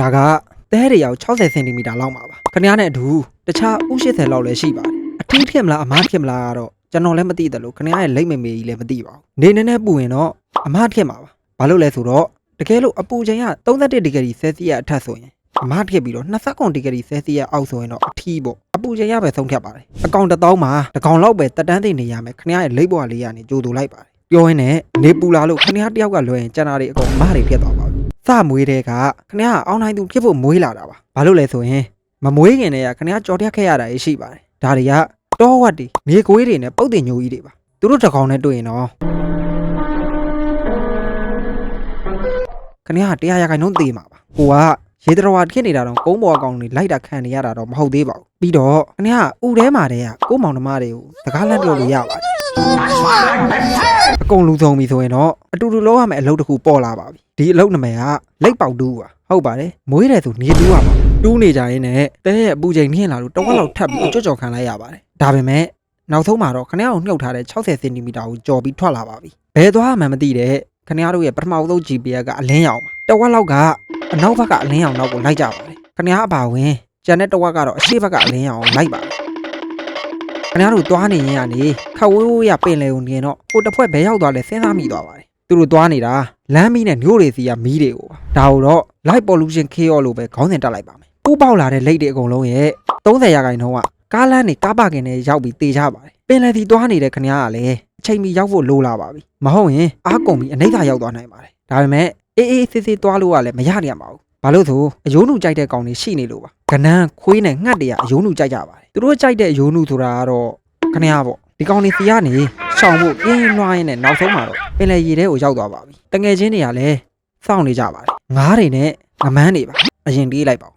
ဒါကတဲတွေရောက်60စင်တီမီတာလောက်မှာပါခင်ဗျားနဲ့အတူတခြားဥ80လောက်လည်းရှိပါတယ်အထီးဖြစ်မလားအမားဖြစ်မလားကတော့ကျွန်တော်လည်းမသိတယ်လို့ခင်ဗျားရဲ့လိတ်မေမေကြီးလည်းမသိပါဘူးနေနေနဲ့ပူရင်တော့အမားဖြစ်မှာပါဘာလို့လဲဆိုတော့တကယ်လို့အပူချိန်က31ဒီဂရီဆဲလ်စီယပ်အထက်ဆိုရင်အမားဖြစ်ပြီးတော့29ဒီဂရီဆဲလ်စီယပ်အောက်ဆိုရင်တော့အထီးပေါ့အပူချိန်ရပဲဆုံးဖြတ်ပါတယ်အကောင်တစ်သောင်းမှာတစ်ကောင်လောက်ပဲတက်တန်းသိနေရမယ်ခင်ဗျားရဲ့လိတ်ဘွားလေးကနေကြိုတူလိုက်ပါတယ်ပြောရင်းနဲ့နေပူလာလို့ခင်ဗျားတယောက်ကလွယ်ရင်ကျန်တာတွေအကုန်အမားတွေဖြစ်သွားပါဘူး စမွေးတဲ့ကခဏကအောင်းနိုင်သူဖြစ်ဖို့မွေးလာတာပါဘာလို့လဲဆိုရင်မမွေးခင်တည်းကခဏကြော်တက်ခဲ့ရတာရှိပါတယ်ဒါတွေကတောဝတ်တွေမြေကွေးတွေနဲ့ပုတ်တင်ညိုကြီးတွေပါသူတို့တစ်ကောင်နဲ့တွေ့ရင်တော့ခဏကတရားရခိုင်နှုန်းသေးမှာပါဟိုကရေတရဝါဖြစ်နေတာတော့ကုန်းပေါ်အကောင်တွေလိုက်တာခံနေရတာတော့မဟုတ်သေးပါဘူးပြီးတော့ခဏကဥထဲမှာတည်းကကိုးမောင်နှမတွေကိုစကားလန့်ပြောလို့ရပါတယ် အကုန်လူဆုံးပြီဆိုရင်တော့အတူတူလောက်ရမယ့်အလုပ်တစ်ခုပေါ်လာပါပြီဒီအလုပ်နာမည်ကလိတ်ပေါက်တူးပါဟုတ်ပါတယ်မွေးတယ်ဆိုနေတူးရမှာတူးနေကြရင်းနဲ့တဲရဲ့အပူချိန်မြင့်လာလို့တစ်ဝက်လောက်ထပ်ပြီးအကျွတ်ကြော်ခံလိုက်ရပါတယ်ဒါပေမဲ့နောက်ဆုံးမှာတော့ခဏအောင်နှုတ်ထားတဲ့60စင်တီမီတာကိုကြော်ပြီးထွက်လာပါပြီဘယ်သွားမှမသိတဲ့ခဏတို့ရဲ့ပထမဆုံး GPS ကအလင်းရောင်ပါတစ်ဝက်လောက်ကအနောက်ဘက်ကအလင်းရောင်နောက်ကိုလိုက်ကြပါတယ်ခဏအပါဝင်ကျန်တဲ့တစ်ဝက်ကတော့အရှေ့ဘက်ကအလင်းရောင်ကိုလိုက်ပါတယ် ခင်ဗျားတို့သွားနေရင်ကနေခက်ဝေးဝေးရပင်လေကိုမြင်တော့ဟိုတစ်ဖွဲ့ဘဲရောက်သွားလဲစဉ်းစားမိသွားပါတယ်သူတို့သွားနေတာလမ်းမီးနဲ့မျိုးတွေစီကမီးတွေကိုပါဒါကိုတော့ light pollution chaos လို့ပဲခေါင်းစဉ်တက်လိုက်ပါမယ်ပူပေါက်လာတဲ့လိတ်တွေအကုန်လုံးရဲ့30ရာခိုင်နှုန်းကကားလမ်းတွေကားပါကင်တွေရောက်ပြီးတေချပါတယ်ပင်လေစီသွားနေတဲ့ခင်ဗျားကလည်းအချိန်မီရောက်ဖို့လိုလာပါပြီမဟုတ်ရင်အားကုန်ပြီးအနှိမ့်သာရောက်သွားနိုင်ပါတယ်ဒါပေမဲ့အေးအေးဆေးဆေးသွားလို့ကလည်းမရနိုင်ပါဘူး ဘာလို့ဆိုအယိုးနုကြိုက်တဲ့ကောင်တွေရှိနေလို့ပါကနန်းခွေးနဲ့ငှက်တွေကအယိုးနုကြိုက်ကြပါတယ်သူတို့ကြိုက်တဲ့အယိုးနုဆိုတာကတော့ခဏရပေါ့ဒီကောင်လေးစီကနေရှောင်ဖို့ပြင်းလွှားရင်းနဲ့နောက်ဆုံးမှာတော့ပင်လယ်ရေထဲကိုရောက်သွားပါပြီတငယ်ချင်းတွေကလည်းစောင့်နေကြပါတယ်ငားတွေနဲ့ငမန်းတွေပါအရင်ပြေးလိုက်ပါဦး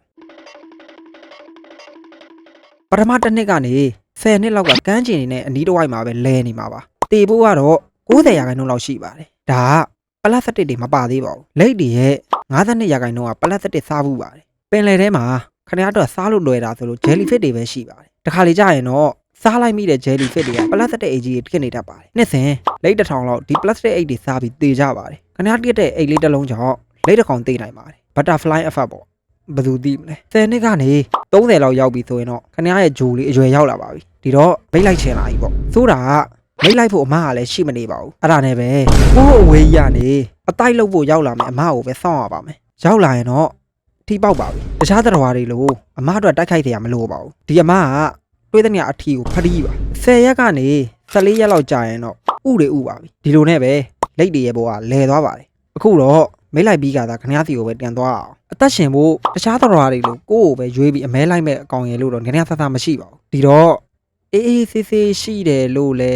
ပထမတစ်နှစ်ကနေ10နှစ်လောက်ကကန်းကျင်နေနဲ့အနီးတစ်ဝိုက်မှာပဲလဲနေမှာပါတေဖို့ကတော့90ရာခိုင်နှုန်းလောက်ရှိပါတယ်ဒါက ပလတ်စတစ်တွေမပါသေးပါဘူးလိတ်တွေရဲ့52ရာခိုင်နှုန်းကပလတ်စတစ်စားဘူးပါတယ်ပင်လယ်ထဲမှာခဏရတော့စားလို့လွယ်တာဆိုလို့ jellyfish တွေပဲရှိပါတယ်တခါလေကြာရင်တော့စားလိုက်မိတဲ့ jellyfish တွေကပလတ်စတစ်အိတ်ကြီးတွေဖြစ်နေတတ်ပါတယ်။နှစ်စဉ်လိတ်တစ်ထောင်လောက်ဒီပလတ်စတစ်အိတ်တွေစားပြီးသေကြပါတယ်။ခဏတည့်တဲ့အိတ်လေးတစ်လုံးကြောင့်လိတ်တစ်ကောင်သေနိုင်ပါတယ်။ butterfly effect ပေါ့။ဘယ်သူသိမလဲ။10နှစ်ကနေ30လောက်ရောက်ပြီဆိုရင်တော့ခဏရဲ့ဂျိုလေးအရွယ်ရောက်လာပါပြီ။ဒီတော့မိတ်လိုက်ချင်လာပြီပေါ့။ဆိုတာက မိတ်လိုက်ဖို့အမကလည်းရှိမနေပါဘူး။အဲ့ဒါနဲ့ပဲကိုယ့်အဝေးကြီးကနေအတိုက်လို့ဖို့ရောက်လာမယ်အမကိုပဲစောင့်ရပါမယ်။ရောက်လာရင်တော့ထိပေါက်ပါပြီ။တခြားတရားတွေလို့အမအတွက်တိုက်ခိုက်တယ်ရမလို့ပါဘူး။ဒီအမကတွေးတဲ့နေရာအထီကိုဖတီးပါ10ရက်ကနေ14ရက်လောက်ကြာရင်တော့ဥတွေဥပါပြီဒီလိုနဲ့ပဲလက်တွေရဲ့ဘောကလဲသွားပါတယ်အခုတော့မိတ်လိုက်ပြီးကသာခဏစီကိုပဲပြန်သွားအောင်အသက်ရှင်ဖို့တခြားတော်တွေလို့ကိုယ့်ကိုပဲရွေးပြီးအမဲလိုက်မဲ့အကောင်ရယ်လို့တော့နည်းနည်းဆဆမရှိပါဘူးဒီတော့ အေးအေးဆေးဆေးရှိတယ်လို့လဲ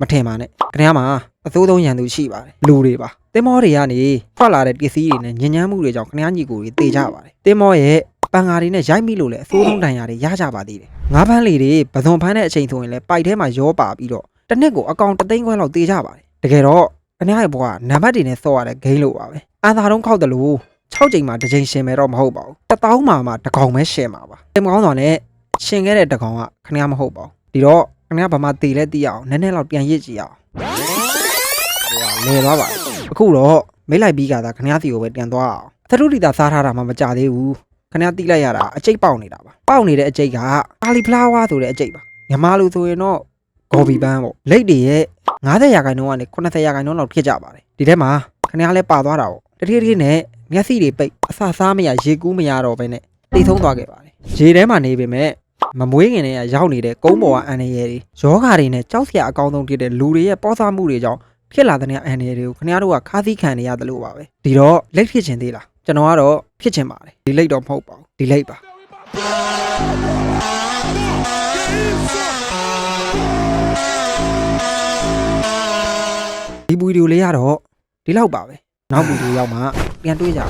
မထင်ပါနဲ့ခဏမှာအစိုးဆုံးရန်သူရှိပါတယ်လူတွေပါတင်မောတွေကနေထွက်လာတဲ့ပစ္စည်းတွေနဲ့ညဉ့်ညမ်းမှုတွေကြောင့်ခဏညီကိုတွေတေကြပါတယ်တင်မောရဲ့ပန်ငါတွေနဲ့ရိုက်မိလို့လည်းအစိုးဆုံးတန်ရာတွေရကြပါသေးတယ်။ငါးဖန်းလေးတွေပဇွန်ဖန်းတဲ့အချိန်ဆိုရင်လည်းပိုက်ထဲမှာရောပါပြီးတော့တစ်နှစ်ကိုအကောင်တသိန်းခွဲလောက်တေးကြပါတယ်။တကယ်တော့အများရဲ့ဘဝကနံပါတ်တွေနဲ့စော့ရတဲ့ဂိမ်းလို့ပါပဲ။အန်သာတုံးခောက်တယ်လို့6ချိန်မှာတစ်ချိန်ရှင်မယ်တော့မဟုတ်ပါဘူး။တစ်တောင်းမှာမှတစ်ကောင်ပဲရှင်မှာပါ။တင်မကောင်းတော့နဲ့ ရှင်ခဲ့တဲ့တစ်ကောင်ကခဏမဟုတ်ပါဘူး။ဒီတော့ခဏဘာမှတေလဲတီးအောင်နည်းနည်းလောက်ပြန်ရစ်ကြည့်အောင်။ဟိုကလဲသွားပါအခုတော့မိတ်လိုက်ပြီးကသာခဏစီကိုပဲပြန်သွားအောင်။သတုတိတာစားထားတာမှမကြသေးဘူး။ခဏတိလိုက်ရတာအကျိတ်ပေါက်နေတာပါပေါက်နေတဲ့အကျိတ်ကကာလီဖလာဝါဆိုတဲ့အကျိတ်ပါမြန်မာလူဆိုရင်တော့ဂေါ်ဘီပန်းပေါ့လိတ်တွေရဲ့90ရာခိုင်နှုန်းကနေ80ရာခိုင်နှုန်းလောက်ဖြစ်ကြပါတယ်ဒီထဲမှာခဏလဲပါသွားတာပေါ့တတိယတတိယနဲ့မျက်စိတွေပိတ်အဆစားမရရေကူးမရတော့ဘဲနဲ့တိတ်ဆုံးသွားခဲ့ပါတယ်ရေထဲမှာနေပေမဲ့ မမွေးခင်တည်းကရောက်နေတဲ့ကုန်းပေါ်ကအန်ရယ်တွေယောဂါတွေနဲ့ကြောက်စရာအကောင်းဆုံးဖြစ်တဲ့လူတွေရဲ့ပေါ်စားမှုတွေကြောင့်ဖြစ်လာတဲ့အန်ရယ်တွေကိုခင်ဗျားတို့ကခါးသီးခံနေရတယ်လို့ပါပဲဒီတော့လက်ဖြစ်ခြင်းသေးလားကျွန်တော်ကတော့ဖြစ်ခြင်းပါတယ်ဒီလိတ်တော့မဟုတ်ပါဘူးဒီလိတ်ပါဒီဗီဒီယိုလေးကတော့ဒီလောက်ပါပဲနောက်ဗီဒီယိုရောက်မှပြန်တွေ့ကြပါ